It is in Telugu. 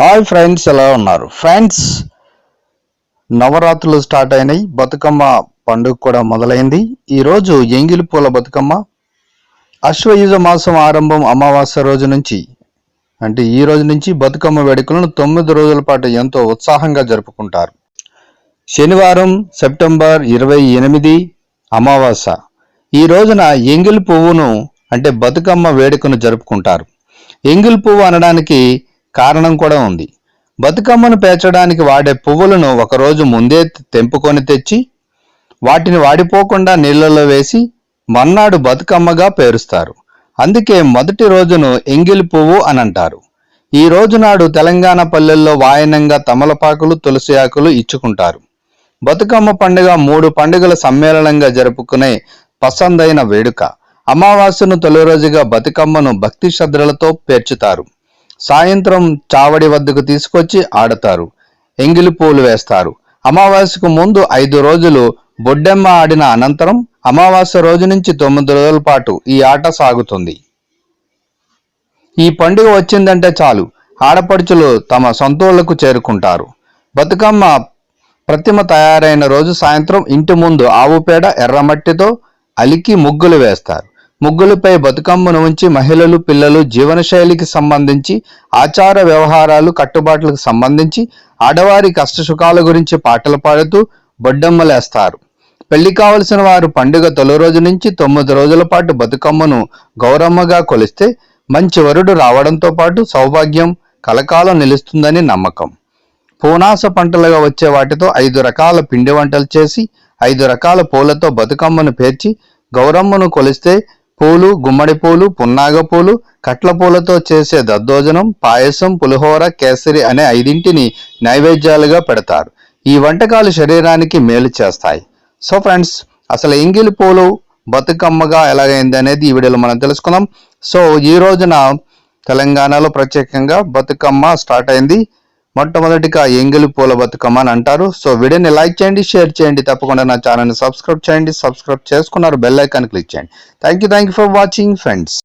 హాయ్ ఫ్రెండ్స్ ఎలా ఉన్నారు? ఫ్రెండ్స్ నవరాత్రులు స్టార్ట్ అయినాయి. బతుకమ్మ పండుగ కూడా మొదలైంది. ఈరోజు ఎంగిలి పూల బతుకమ్మ. అశ్వయుజ మాసం ఆరంభం అమావాస్య రోజు నుంచి. అంటే ఈ రోజు నుంచి బతుకమ్మ వేడుకలను తొమ్మిది రోజుల పాటు ఎంతో ఉత్సాహంగా జరుపుకుంటారు. శనివారం సెప్టెంబర్ ఇరవై ఎనిమిది అమావాస్య. ఈ రోజున ఎంగిలి పువ్వును అంటే బతుకమ్మ వేడుకను జరుపుకుంటారు. ఎంగిల్ పువ్వు అనడానికి కారణం కూడా ఉంది. బతుకమ్మను పేర్చడానికి వాడే పువ్వులను ఒకరోజు ముందే తెంపుకొని తెచ్చి వాటిని వాడిపోకుండా నీళ్ళలో వేసి మర్నాడు బతుకమ్మగా పేరుస్తారు. అందుకే మొదటి రోజును ఎంగిలి పువ్వు అని అంటారు ఈ రోజు నాడు తెలంగాణ పల్లెల్లో వాయనంగా తమలపాకులు తులసి ఆకులు ఇచ్చుకుంటారు. బతుకమ్మ పండుగ మూడు పండుగల సమ్మేళనంగా జరుపుకునే పసందైన వేడుక. అమావాస్యను తొలి రోజుగా బతుకమ్మను భక్తి శ్రద్ధలతో పేర్చుతారు. సాయంత్రం చావడి వద్దకు తీసుకొచ్చి ఆడతారు. ఎంగిలి పూలు వేస్తారు. అమావాస్యకు ముందు ఐదు రోజులు బొడ్డెమ్మ ఆడిన అనంతరం అమావాస్య రోజు నుంచి తొమ్మిది రోజుల పాటు ఈ ఆట సాగుతుంది. ఈ పండుగ వచ్చిందంటే చాలు. ఆడపడుచులు తమ సొంతూళ్ళకు చేరుకుంటారు. బతుకమ్మ ప్రతిమ తయారైన రోజు సాయంత్రం ఇంటి ముందు ఆవు పేడ ఎర్రమట్టితో అలికి ముగ్గులు వేస్తారు. ముగ్గులపై బతుకమ్మను ఉంచి మహిళలు పిల్లలు జీవనశైలికి సంబంధించి ఆచార వ్యవహారాలు కట్టుబాట్లకు సంబంధించి ఆడవారి కష్టసుఖాల గురించి పాటలు పాడుతూ బొడ్డమ్మలేస్తారు. పెళ్ళి కావలసిన వారు పండుగ తొలి రోజు నుంచి తొమ్మిది రోజుల పాటు బతుకమ్మను గౌరమ్మగా కొలిస్తే మంచి వరుడు రావడంతో పాటు సౌభాగ్యం కలకాలం నిలుస్తుందని నమ్మకం. పూనాస పంటలుగా వచ్చే వాటితో ఐదు రకాల పిండి వంటలు చేసి ఐదు రకాల పూలతో బతుకమ్మను పేర్చి గౌరమ్మను కొలిస్తే పూలు గుమ్మడి పూలు పున్నాగ పూలు కట్ల పూలతో చేసే దద్దోజనం పాయసం పులిహోర కేసరి అనే ఐదింటిని నైవేద్యాలుగా పెడతారు. ఈ వంటకాలు శరీరానికి మేలు చేస్తాయి. సో ఫ్రెండ్స్ అసలు ఎంగిలి పూలు బతుకమ్మగా ఎలాగైంది అనేది ఈ వీడియోలో మనం తెలుసుకుందాం. సో ఈ రోజున తెలంగాణలో ప్రత్యేకంగా బతుకమ్మ స్టార్ట్ అయింది. మొట్టమొదటిగా ఎంగిలి పూల బతుకమ్మ అని అంటారు. సో వీడియోని లైక్ చేయండి షేర్ చేయండి. తప్పకుండా నా ఛానల్ని సబ్స్క్రైబ్ చేయండి. సబ్స్క్రైబ్ చేసుకున్నారు బెల్ ఐకాన్ క్లిక్ చేయండి. Thank you thank you for watching friends